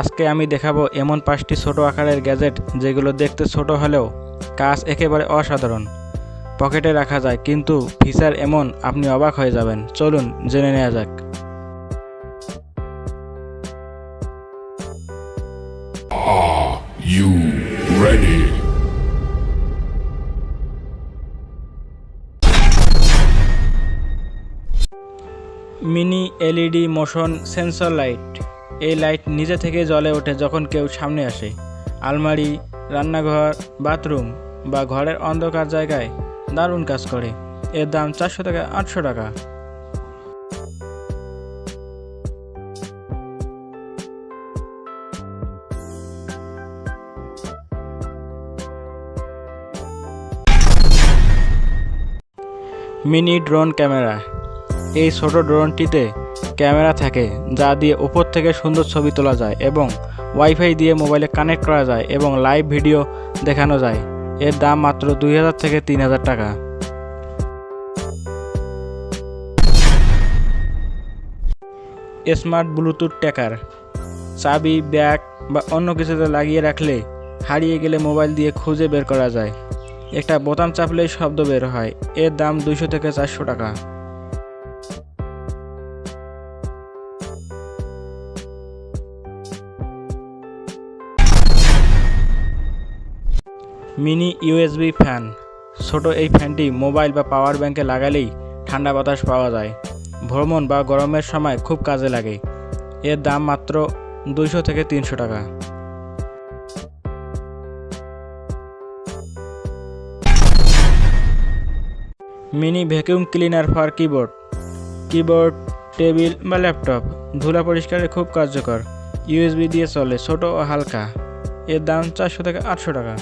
আজকে আমি দেখাবো এমন পাঁচটি ছোট আকারের গ্যাজেট যেগুলো দেখতে ছোট হলেও কাজ একেবারে অসাধারণ। পকেটে রাখা যায় কিন্তু ফিচার এমন আপনি অবাক হয়ে যাবেন। চলুন জেনে নেওয়া যাক। You ready? Mini LED motion sensor light এই লাইট নিজে থেকে জ্বলে ওঠে যখন কেউ সামনে আসে। আলমারি, রান্নাঘর, বাথরুম বা ঘরের অন্ধকার জায়গায় দারুণ কাজ করে। এর দাম চারশো টাকা আটশো টাকা। Mini drone camera. এই ছোট ড্রোনটিতে ক্যামেরা থাকে, যা দিয়ে উপর থেকে সুন্দর ছবি তোলা যায় এবং ওয়াইফাই দিয়ে মোবাইলে কানেক্ট করা যায় এবং লাইভ ভিডিও দেখানো যায়। এর দাম মাত্র দুই হাজার থেকে তিন হাজার টাকা। স্মার্ট ব্লুটুথ ট্যাকার, চাবি, ব্যাগ বা অন্য কিছুতে লাগিয়ে রাখলে হারিয়ে গেলে মোবাইল দিয়ে খুঁজে বের করা যায়। একটা বোতাম চাপলেই শব্দ বের হয়। এর দাম দুইশো থেকে চারশো টাকা। Mini USB fan. ছোট এই ফ্যানটি মোবাইল বা পাওয়ার ব্যাংকে লাগালেই ঠান্ডা বাতাস পাওয়া যায়। ভ্রমণ বা গরমের সময় খুব কাজে লাগে। এর দাম মাত্র দুইশো থেকে তিনশো টাকা। Mini vacuum cleaner for keyboard. Keyboard, table বা ল্যাপটপ ধুলা পরিষ্কারে খুব কার্যকর। ইউএসবি দিয়ে চলে ছোট ও হালকা। এর দাম চারশো থেকে আটশো টাকা।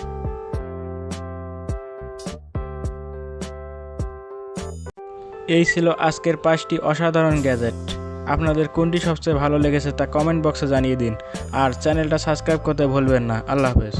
এই ছিল আজকের পাঁচটি অসাধারণ গ্যাজেট। আপনাদের কোনটি সবচেয়ে ভালো লেগেছে তা কমেন্ট বক্সে জানিয়ে দিন। আর চ্যানেলটা সাবস্ক্রাইব করতে ভুলবেন না। আল্লাহ হাফেজ।